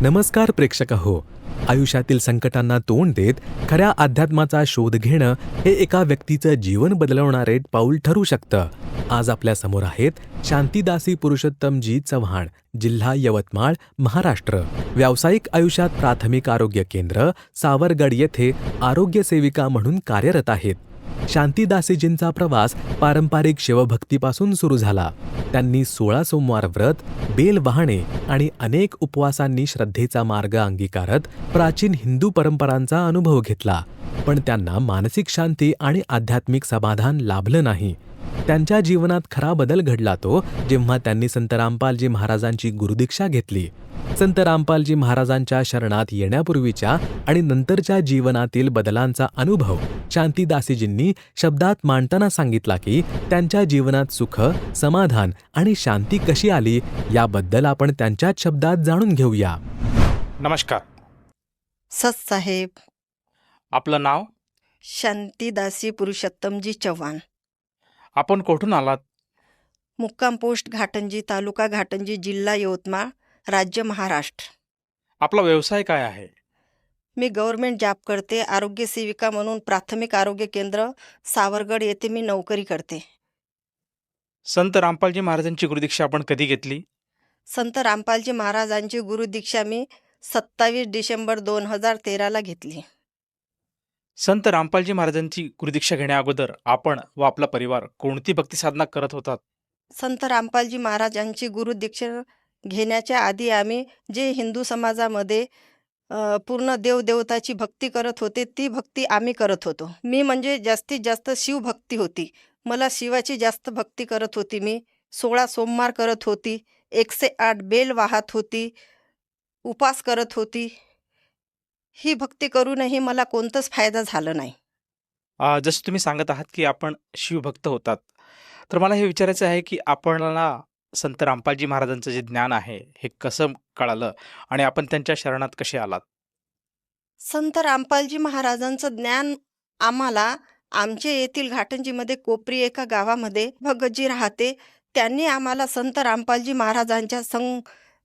नमस्कार प्रेक्षक हो. आयुष्यातील संकटांना तोंड देत खऱ्या अध्यात्माचा शोध घेणं हे एका व्यक्तीचं जीवन बदलवणारे पाऊल ठरू शकतं. आज आपल्यासमोर आहेत शांतीदासी पुरुषोत्तमजी चव्हाण जिल्हा यवतमाळ महाराष्ट्र. व्यावसायिक आयुष्यात प्राथमिक आरोग्य केंद्र सावरगड येथे आरोग्य सेविका म्हणून कार्यरत आहेत. शांतीदासीजींचा प्रवास पारंपरिक शिवभक्तीपासून सुरू झाला. त्यांनी सोळा सोमवार व्रत बेल वाहणे आणि अनेक उपवासांनी श्रद्धेचा मार्ग अंगीकारत प्राचीन हिंदू परंपरांचा अनुभव घेतला. पण त्यांना मानसिक शांती आणि आध्यात्मिक समाधान लाभलं नाही. त्यांच्या जीवनात खरा बदल घडला तो जेव्हा त्यांनी संत रामपालजी महाराजांची गुरुदीक्षा घेतली. संत रामपालजी महाराजांच्या शरणात येण्यापूर्वीच्या आणि नंतरच्या जीवनातील बदलांचा अनुभव शांतीदासीजींनी शब्दात मांडताना सांगितला की त्यांच्या जीवनात सुख समाधान आणि शांती कशी आली याबद्दल आपण त्यांच्याच शब्दात जाणून घेऊया. नमस्कार. सच साहेब आपलं नाव? शांतीदासी पुरुषोत्तमजी चव्हाण. आपण कुठून आलात? मुक्काम पोस्ट घाटंजी तालुका घाटंजी जिल्हा यवतमाळ राज्य महाराष्ट्र. आपला व्यवसाय काय आहे? मी गव्हर्मेंट जॉब करते आरोग्य सेविका म्हणून प्राथमिक आरोग्य केंद्र सावरगड येथे मी नोकरी करते. संत रामपालजी महाराजांची गुरुदीक्षा आपण कधी घेतली? संत रामपालजी महाराजांची गुरुदीक्षा मी सत्तावीस डिसेंबर दोन हजार तेराला घेतली. संत रामपालजी महाराजांची गुरुदीक्षा घेण्याअगोदर आपण व आपला परिवार कोणती भक्ती साधना करत होतात? संत रामपालजी महाराजांची गुरुदीक्षा घेण्याच्या आधी आम्ही जे हिंदू समाजामध्ये अ, पूर्ण देवदेवताची भक्ती करत होते ती भक्ती आम्ही करत होतो. मी म्हणजे जास्तीत जास्त शिवभक्ती होती. मला शिवाची जास्त भक्ती करत होती मी. सोळा सोमवार करत होती. एकशे आठ बेल वाहत होती. उपास करत होती. ही भक्ती करूनही मला कोणताच फायदा झाला नाही. जसं तुम्ही सांगत आहात की आपण शिवभक्त होतात. तर मला हे विचारायचं आहे की आपणाला संत रामपालजी महाराजांचं जे ज्ञान आहे हे कसं कळालं आणि आपण त्यांच्या शरणात कसे आलात? संत रामपालजी महाराजांचं ज्ञान आम्हाला आमच्या येथील घाटंजीमध्ये कोपरी एका गावामध्ये भगतजी राहते. त्यांनी आम्हाला संत रामपालजी महाराजांच्या संग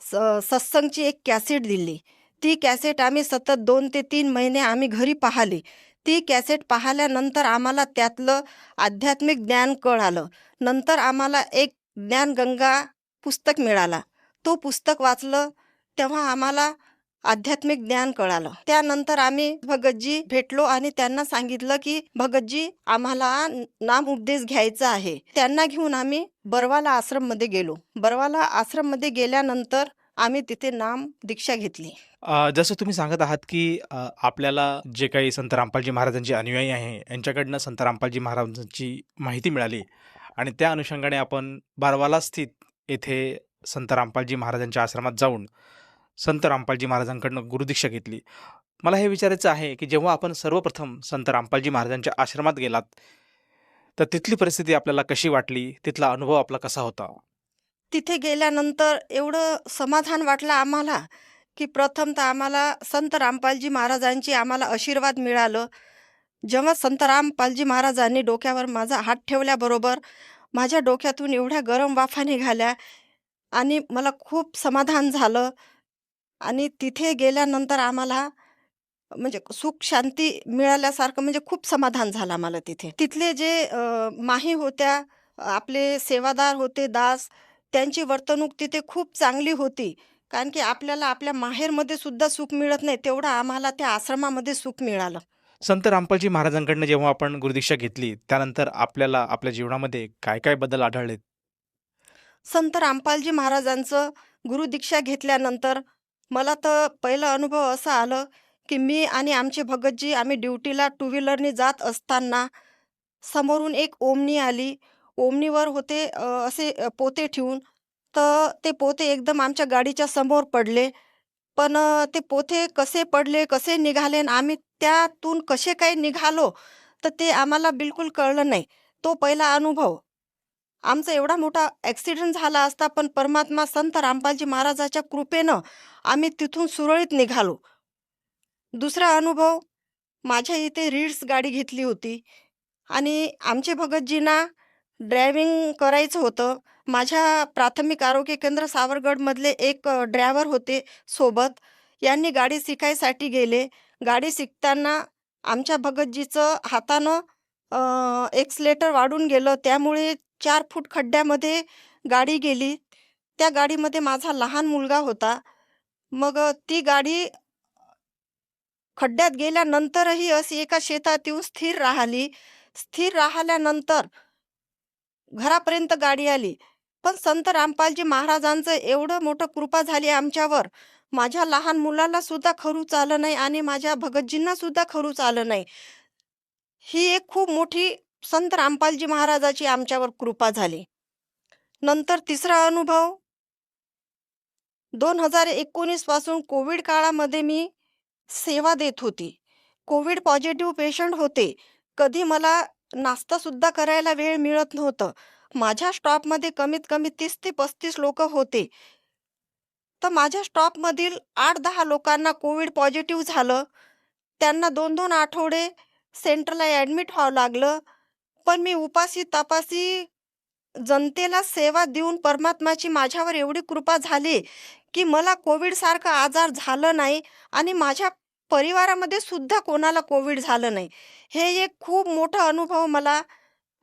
स- सत्संगची एक कॅसेट दिली. ती कॅसेट आम्ही सतत दोन ते तीन महिने आम्ही घरी पाहिली. ती कॅसेट पाहिल्यानंतर आम्हाला त्यातलं आध्यात्मिक ज्ञान कळालं. नंतर आम्हाला एक ज्ञानगंगा पुस्तक मिळाला. तो पुस्तक वाचलं तेव्हा आम्हाला आध्यात्मिक ज्ञान कळालं. त्यानंतर आम्ही भगतजी भेटलो आणि त्यांना सांगितलं की भगतजी आम्हाला नाम उपदेश घ्यायचा आहे. त्यांना घेऊन आम्ही बरवाला आश्रममध्ये गेलो. बरवाला आश्रममध्ये गेल्यानंतर आम्ही तिथे नाम दीक्षा घेतली. जसं तुम्ही सांगत आहात की आपल्याला जे काही संत रामपालजी महाराजांचे अनुयायी आहे यांच्याकडनं संत रामपालजी महाराजांची माहिती मिळाली आणि त्या अनुषंगाने आपण बारवाला स्थित येथे संत रामपालजी महाराजांच्या आश्रमात जाऊन संत रामपालजी महाराजांकडनं गुरुदीक्षा घेतली. मला हे विचारायचं आहे की जेव्हा आपण सर्वप्रथम संत रामपालजी महाराजांच्या आश्रमात गेलात तर तिथली परिस्थिती आपल्याला कशी वाटली? तिथला अनुभव आपला कसा होता? तिथे गेल्यानंतर एवढं समाधान वाटलं आम्हाला की प्रथम तर आम्हाला संत रामपालजी महाराजांची आम्हाला आशीर्वाद मिळालं. जेव्हा संत रामपालजी महाराजांनी डोक्यावर माझा हात ठेवल्याबरोबर माझ्या डोक्यातून एवढ्या गरम वाफा निघाल्या आणि मला खूप समाधान झालं. आणि तिथे गेल्यानंतर आम्हाला म्हणजे सुख शांती मिळाल्यासारखं म्हणजे खूप समाधान झालं आम्हाला तिथे. तिथले जे माही होत्या आपले सेवादार होते दास त्यांची वर्तणूक तिथे खूप चांगली होती. कारण की आपल्याला आपल्या माहेरमध्ये सुद्धा सुख मिळत नाही तेवढं आम्हाला त्या आश्रमामध्ये सुख मिळालं. संत रामपालजी महाराजांकडनं जेव्हा आपण गुरुदीक्षा घेतली त्यानंतर आपल्याला आपल्या जीवनामध्ये काय काय बदल आढळले संत रामपालजी महाराजांचं गुरुदीक्षा घेतल्यानंतर मला तर पहिलं अनुभव असा आलं की मी आणि आमचे भगतजी आम्ही ड्युटीला टू व्हीलरने जात असताना समोरून एक ओमनी आली. ओमनीवर होते असे पोते ठेवून तर ते पोते एकदम आमच्या गाडीच्या समोर पडले. पण ते पोते कसे पडले कसे निघाले आणि आम्ही त्यातून कसे काय निघालो तर ते आम्हाला बिलकुल कळलं नाही. तो पहिला अनुभव. आमचा एवढा मोठा ॲक्सिडेंट झाला असता पण परमात्मा संत रामपालजी महाराजाच्या कृपेनं आम्ही तिथून सुरळीत निघालो. दुसरा अनुभव माझ्या इथे रीड्स गाडी घेतली होती. आणि आमचे भगतजींना ड्रायव्हिंग करायचं होतं. माझ्या प्राथमिक आरोग्य केंद्र सावरगडमधले एक ड्रायव्हर होते सोबत. यांनी गाडी शिकायसाठी गेले. गाडी शिकताना आमच्या भगतजीचं हातानं एक्सलेटर वाढून गेलं. त्यामुळे चार फूट खड्ड्यामध्ये गाडी गेली. त्या गाडीमध्ये माझा लहान मुलगा होता. मग ती गाडी खड्ड्यात गेल्यानंतरही अशी एका शेतात येऊन स्थिर राहिली. स्थिर राहिल्यानंतर घरापर्यंत गाडी आली. पण संत रामपालजी महाराजांचं एवढं मोठं कृपा झाली आमच्यावर. माझ्या लहान मुलाला सुद्धा खरूच आलं नाही आणि माझ्या भगतजींना सुद्धा खरूच आलं नाही. ही एक खूप मोठी संत रामपालजी महाराजाची आमच्यावर कृपा झाली. नंतर तिसरा अनुभव. दोन हजार एकोणीसपासून कोविड काळामध्ये मी सेवा देत होती. कोविड पॉझिटिव्ह पेशंट होते. कधी मला नाश्ता सुद्धा करायला वेळ मिळत नव्हतं. माझ्या स्टॉपमध्ये कमीत कमी तीस ते पस्तीस लोक होते. तर माझ्या स्टॉपमधील आठ दहा लोकांना कोविड पॉझिटिव्ह झालं. त्यांना दोन दोन आठवडे सेंटरला ॲडमिट व्हावं लागलं. पण मी उपाशी तपासी जनतेला सेवा देऊन परमात्माची माझ्यावर एवढी कृपा झाली की मला कोविडसारखा आजार झालं नाही आणि माझ्या परिवारामध्ये सुद्धा कोणाला कोविड झालं नाही. हे एक खूप मोठा अनुभव मला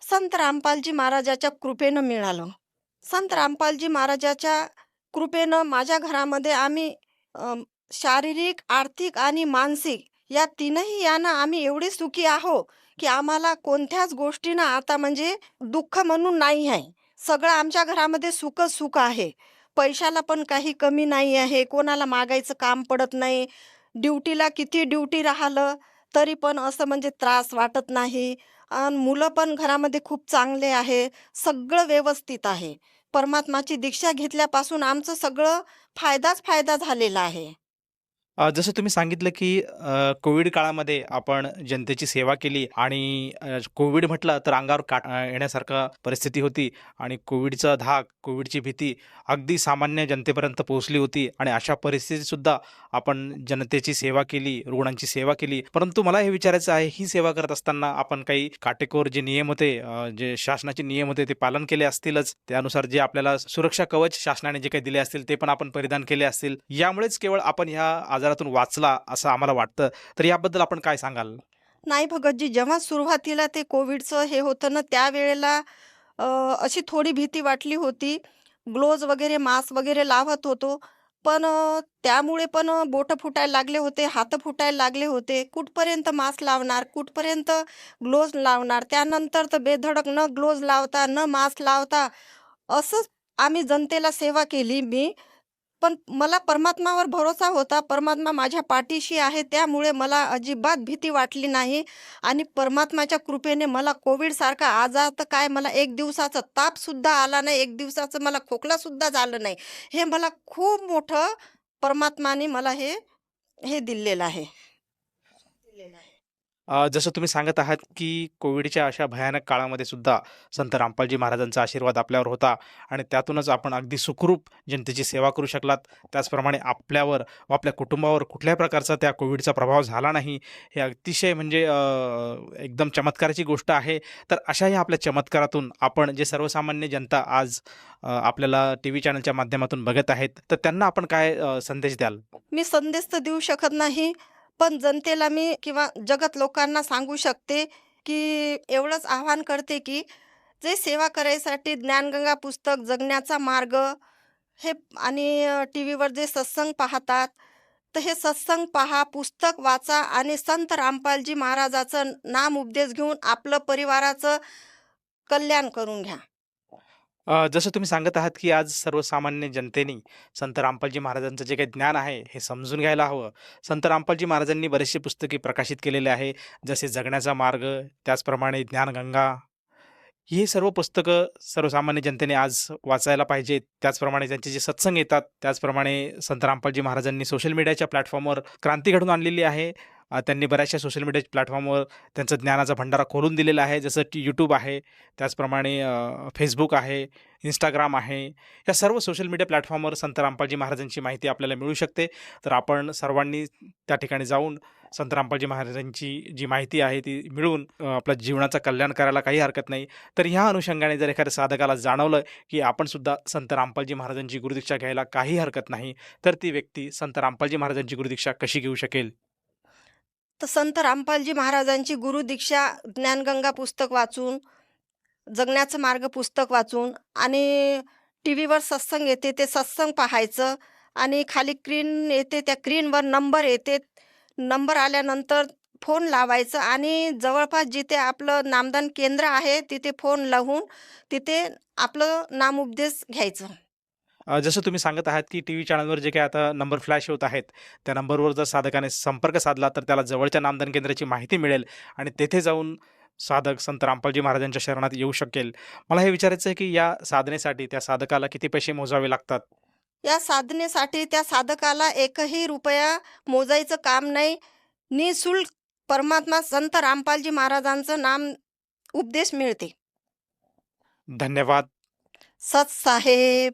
संत रामपालजी महाराजाच्या कृपेनं मिळालं. संत रामपालजी महाराजाच्या कृपेनं माझ्या घरामध्ये आम्ही शारीरिक आर्थिक आणि मानसिक या तीनही यानं आम्ही एवढे सुखी आहो की आम्हाला कोणत्याच गोष्टीनं आता म्हणजे दुःख म्हणून नाही आहे. सगळं आमच्या घरामध्ये सुखच सुख आहे. पैशाला पण काही कमी नाही आहे. कोणाला मागायचं काम पडत नाही. ड्युटीला किती ड्युटी राहिलं तरी पण असं म्हणजे त्रास वाटत नाही. आणि मुलं पण घरामध्ये खूप चांगले आहे सगळं व्यवस्थित आहे. परमात्माची दीक्षा घेतल्यापासून आमचं सगळं फायदाच फायदा झालेला आहे. अ, जसं तुम्ही सांगितलं की अ, कोविड काळामध्ये आपण जनतेची सेवा केली आणि अ, कोविड म्हटलं तर अंगावर काट अ, येण्यासारखं परिस्थिती होती आणि कोविडचा धाक कोविडची भीती अगदी सामान्य जनतेपर्यंत पोहोचली होती आणि अशा परिस्थितीतसुद्धा आपण जनतेची सेवा केली रुग्णांची सेवा केली. परंतु मला हे विचारायचं आहे ही सेवा करत असताना आपण काही काटेकोर जे नियम होते अ, जे शासनाचे नियम होते ते पालन केले असतीलच? त्यानुसार जे आपल्याला सुरक्षा कवच शासनाने जे काही दिले असतील ते पण आपण परिधान केले असतील? यामुळेच केवळ आपण ह्या आजारातून वाचला असं आम्हाला वाटतं. तर याबद्दल आपण काय सांगाल? नाही भगतजी जेव्हा सुरुवातीला ते कोविडचं हे होतं ना त्यावेळेला अशी थोडी भीती वाटली होती. ग्लोव्ज वगैरे मास्क वगैरे लावत होतो. पण त्यामुळे पण बोटं फुटायला लागले होते हात फुटायला लागले होते. कुठपर्यंत मास्क लावणार कुठपर्यंत ग्लोव्ज लावणार? त्यानंतर तर बेधडक न ग्लोव्ज लावता न मास्क लावता असंच आम्ही जनतेला सेवा केली मी. पण मला परमात्मावर भरोसा होता. परमात्मा माझ्या पाठीशी आहे. त्यामुळे मला अजिबात भीती वाटली नाही. आणि परमात्माच्या कृपेने मला कोविडसारखा आजार तर काय? मला एक दिवसाचा तापसुद्धा आला नाही. एक दिवसाचं मला खोकलासुद्धा झालं नाही. हे मला खूप मोठं परमात्माने मला हे हे दिलेलं आहे. दिलेलं आहे. अ, जसं तुम्ही सांगत आहात की कोविडच्या अशा भयानक काळामध्ये सुद्धा संत रामपालजी महाराजांचा आशीर्वाद आपल्यावर होता आणि त्यातूनच आपण अगदी सुखरूप जनतेची सेवा करू शकलात. त्याचप्रमाणे आपल्यावर व आपल्या कुटुंबावर कुठल्याही प्रकारचा त्या कोविडचा प्रभाव झाला नाही. हे अतिशय म्हणजे अ, एकदम चमत्काराची गोष्ट आहे. तर अशा ह्या आपल्या चमत्कारातून आपण जे सर्वसामान्य जनता आज अ, आपल्याला टी व्ही चॅनलच्या माध्यमातून बघत आहेत तर त्यांना आपण काय अ, संदेश द्याल? मी संदेश तर देऊ शकत नाही. पण जनतेला मी किंवा जगत लोकांना सांगू शकते की एवढंच आव्हान करते की जे सेवा करायसाठी ज्ञानगंगा पुस्तक जगण्याचा मार्ग हे आणि टी व्हीवर जे सत्संग पाहतात तर हे सत्संग पहा पुस्तक वाचा आणि संत रामपालजी महाराजाचं नाम उपदेश घेऊन आपलं परिवाराचं कल्याण करून घ्या. अ, जसं तुम्ही सांगत आहात की आज सर्वसामान्य जनतेने संत रामपालजी महाराजांचं जे काही ज्ञान आहे हे समजून घ्यायला हवं. संत रामपालजी महाराजांनी बरेचसे पुस्तके प्रकाशित केलेले आहे जसे जगण्याचा मार्ग त्याचप्रमाणे ज्ञानगंगा. ही सर्व पुस्तकं सर्वसामान्य जनतेने आज वाचायला पाहिजेत. त्याचप्रमाणे त्यांचे जे सत्संग येतात त्याचप्रमाणे संत रामपालजी महाराजांनी सोशल मीडियाच्या प्लॅटफॉर्मवर क्रांती घडून आणलेली आहे. त्यांनी बऱ्याचशा सोशल मीडिया प्लॅटफॉर्मवर त्यांचं ज्ञानाचा भंडारा खोलून दिलेला आहे. जसं की यूट्यूब आहे त्याचप्रमाणे फेसबुक आहे इंस्टाग्राम आहे. या सर्व सोशल मीडिया प्लॅटफॉर्मवर संत रामपालजी महाराजांची माहिती आपल्याला मिळू शकते. तर आपण सर्वांनी त्या ठिकाणी जाऊन संत रामपालजी महाराजांची जी माहिती आहे ती मिळवून आपल्या जीवनाचं कल्याण करायला काही हरकत नाही. तर ह्या अनुषंगाने जर एखाद्या साधकाला जाणवलं की आपण सुद्धा संत रामपालजी महाराजांची गुरुदीक्षा घ्यायला काही हरकत नाही तर ती व्यक्ती संत रामपालजी महाराजांची गुरुदीक्षा कशी घेऊ शकेल? तर संत रामपालजी महाराजांची गुरुदीक्षा ज्ञानगंगा पुस्तक वाचून जगण्याचं मार्ग पुस्तक वाचून आणि टी व्हीवर सत्संग येते ते सत्संग पाहायचं आणि खाली क्रीन येते त्या क्रीनवर नंबर येते. नंबर आल्यानंतर फोन लावायचं आणि जवळपास जिथे आपलं नामदान केंद्र आहे तिथे फोन लावून तिथे आपलं नामोपदेश घ्यायचं. जसं तुम्ही सांगत आहात की टी व्ही चॅनलवर जे काही आता नंबर फ्लॅश होत आहेत त्या नंबरवर जर साधकाने संपर्क साधला तर त्याला जवळच्या नामदान केंद्राची माहिती मिळेल आणि तेथे जाऊन साधक संत रामपालजी महाराजांच्या शरणात येऊ शकेल. मला हे विचारायचं आहे की या साधनेसाठी त्या साधकाला किती पैसे मोजावे लागतात? या साधनेसाठी त्या साधकाला एकही रुपया मोजायचं काम नाही. निशुल्क परमात्मा संत रामपालजी महाराजांचं नाम उपदेश मिळते. धन्यवाद. सत साहेब.